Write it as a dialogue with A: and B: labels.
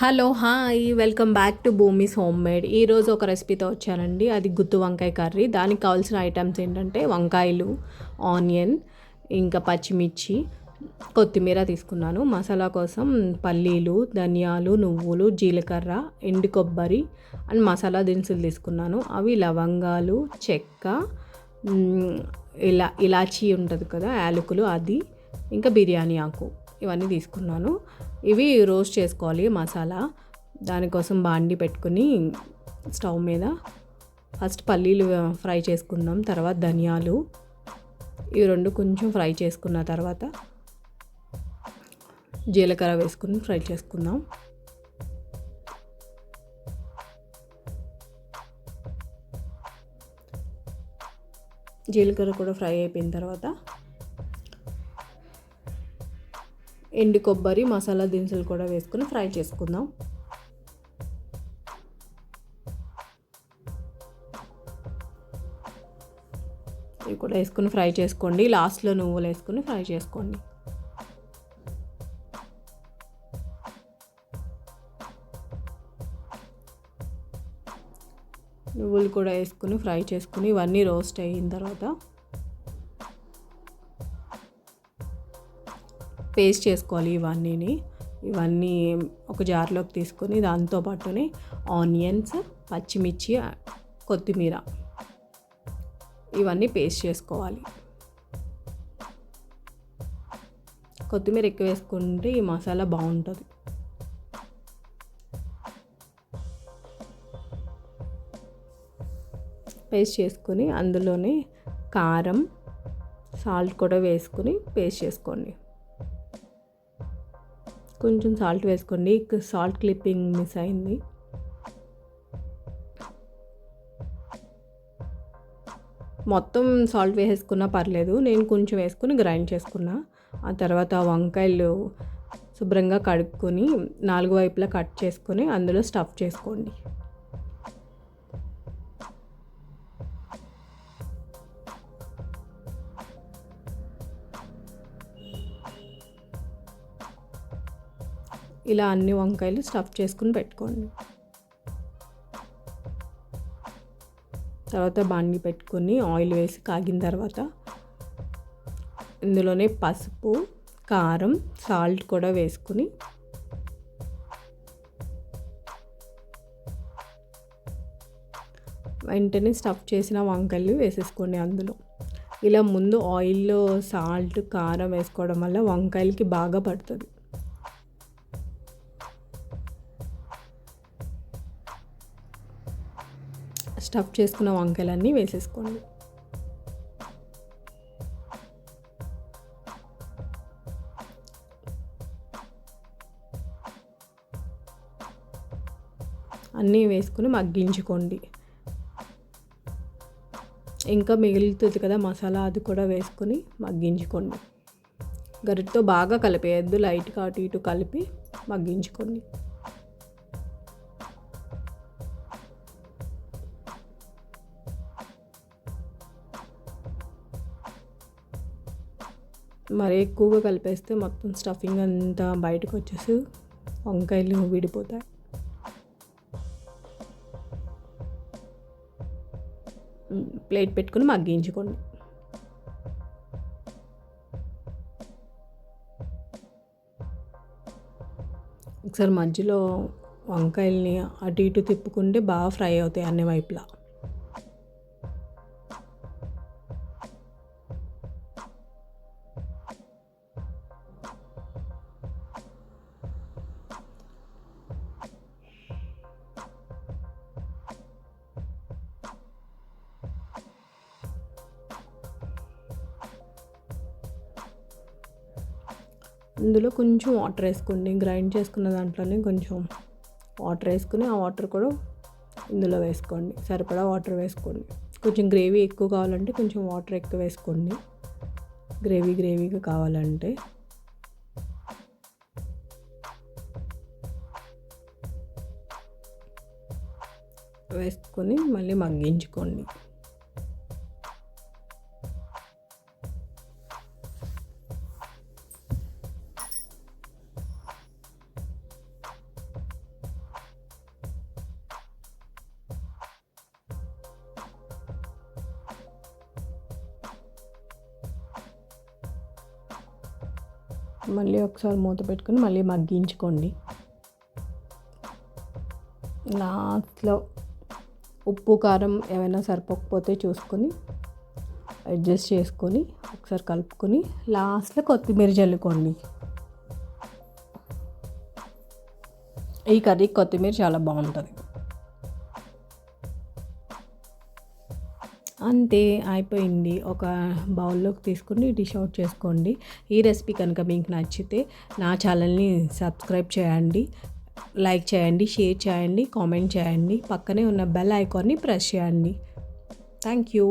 A: Hello hi welcome back to Bhoomi's homemade ఈరోజు ఒక రెసిపీతో వచ్చానండి. అది గుత్తు వంకాయ కర్రీ. దానికి కావాల్సిన ఐటమ్స్ ఏంటంటే వంకాయలు ఆనియన్ ఇంకా పచ్చిమిర్చి కొత్తిమీర తీసుకున్నాను. మసాలా కోసం పల్లీలు ధనియాలు నువ్వులు జీలకర్ర ఎండు కొబ్బరి అండ్ మసాలా దినుసులు తీసుకున్నాను. అవి లవంగాలు చెక్క ఇలా ఇలాచీ ఉంటుంది కదా యాలకులు అది ఇంకా బిర్యానీ ఆకు. ఇవన్నీ తీసుకున్నాను. ఇవి రోస్ట్ చేసుకోవాలి మసాలా. దానికోసం బాండి పెట్టుకుని స్టవ్ మీద ఫస్ట్ పల్లీలు ఫ్రై చేసుకుందాం తర్వాత ధనియాలు. ఇవి రెండు కొంచెం ఫ్రై చేసుకున్న తర్వాత జీలకర్ర వేసుకుని ఫ్రై చేసుకుందాం. జీలకర్ర కూడా ఫ్రై అయిపోయిన తర్వాత ఎండు కొబ్బరి మసాలా దినుసులు కూడా వేసుకుని ఫ్రై చేసుకుందాం. ఇవి కూడా వేసుకుని ఫ్రై చేసుకోండి. లాస్ట్లో నువ్వులు వేసుకుని ఫ్రై చేసుకోండి. నువ్వులు కూడా వేసుకుని ఫ్రై చేసుకుని ఇవన్నీ రోస్ట్ అయిన తర్వాత పేస్ట్ చేసుకోవాలి ఇవన్నీని. ఇవన్నీ ఒక జార్లోకి తీసుకొని దాంతో పాటునే ఆనియన్స్ పచ్చిమిర్చి కొత్తిమీర ఇవన్నీ పేస్ట్ చేసుకోవాలి. కొత్తిమీర ఎక్కువ వేసుకుంటే ఈ మసాలా బాగుంటుంది. పేస్ట్ చేసుకొని అందులోనే కారం సాల్ట్ కూడా వేసుకుని పేస్ట్ చేసుకోండి. కొంచెం సాల్ట్ వేసుకోండి. సాల్ట్ క్లిప్పింగ్ మిస్ అయింది. మొత్తం సాల్ట్ వేసేసుకున్నా పర్లేదు. నేను కొంచెం వేసుకుని గ్రైండ్ చేసుకున్నా. ఆ తర్వాత వంకాయలు శుభ్రంగా కడుక్కొని నాలుగు వైపులా కట్ చేసుకొని అందులో స్టఫ్ చేసుకోండి. ఇలా అన్ని వంకాయలు స్టఫ్ చేసుకుని పెట్టుకోండి. తర్వాత బాండి పెట్టుకొని ఆయిల్ వేసి కాగిన తర్వాత ఇందులోనే పసుపు కారం సాల్ట్ కూడా వేసుకుని వెంటనే స్టఫ్ చేసిన వంకాయలు వేసేసుకోండి అందులో. ఇలా ముందు ఆయిల్లో సాల్ట్ కారం వేసుకోవడం వల్ల వంకాయలకి బాగా పడుతుంది. స్టఫ్ చేసుకున్న వంకాయలన్నీ వేసేసుకోండి. అన్నీ వేసుకుని మగ్గించుకోండి. ఇంకా మిగులుతుంది కదా మసాలా అది కూడా వేసుకొని మగ్గించుకోండి. గరిటతో బాగా కలిపేయద్దు లైట్గా అటు ఇటు కలిపి మగ్గించుకోండి. మరి ఎక్కువగా కలిపేస్తే మొత్తం స్టఫింగ్ అంతా బయటకు వచ్చేసి వంకాయలు విడిపోతాయి. ప్లేట్ పెట్టుకుని మగ్గించుకోండి. ఒకసారి మధ్యలో వంకాయల్ని అటు ఇటు తిప్పుకుంటే బాగా ఫ్రై అవుతాయి అన్ని వైపులా. ఇందులో కొంచెం వాటర్ వేసుకోండి. గ్రైండ్ చేసుకున్న దాంట్లోనే కొంచెం వాటర్ వేసుకుని ఆ వాటర్ కూడా ఇందులో వేసుకోండి. సరిపడా వాటర్ వేసుకోండి. కొంచెం గ్రేవీ ఎక్కువ కావాలంటే కొంచెం వాటర్ ఎక్కువ వేసుకోండి. గ్రేవీ గ్రేవీగా కావాలంటే. వేసుకొని మళ్ళీ మగ్గించుకోండి. మళ్ళీ ఒకసారి మూత పెట్టుకొని మళ్ళీ మగ్గించుకోండి. లాస్ట్లో ఉప్పు కారం ఏమైనా సరిపోకపోతే చూసుకొని అడ్జస్ట్ చేసుకొని ఒకసారి కలుపుకొని లాస్ట్లో కొత్తిమీర చల్లుకోండి. ఈ కర్రీ కొత్తిమీర చాలా బాగుంటుంది. అంతే అయిపోయింది. ఒక బౌల్లోకి తీసుకుని డిష్ అవుట్ చేసుకోండి. ఈ రెసిపీ కనుక మీకు నచ్చితే నా ఛానల్ని సబ్స్క్రైబ్ చేయండి లైక్ చేయండి షేర్ చేయండి కామెంట్ చేయండి. పక్కనే ఉన్న బెల్ ఐకాన్ని ప్రెస్ చేయండి. Thank you.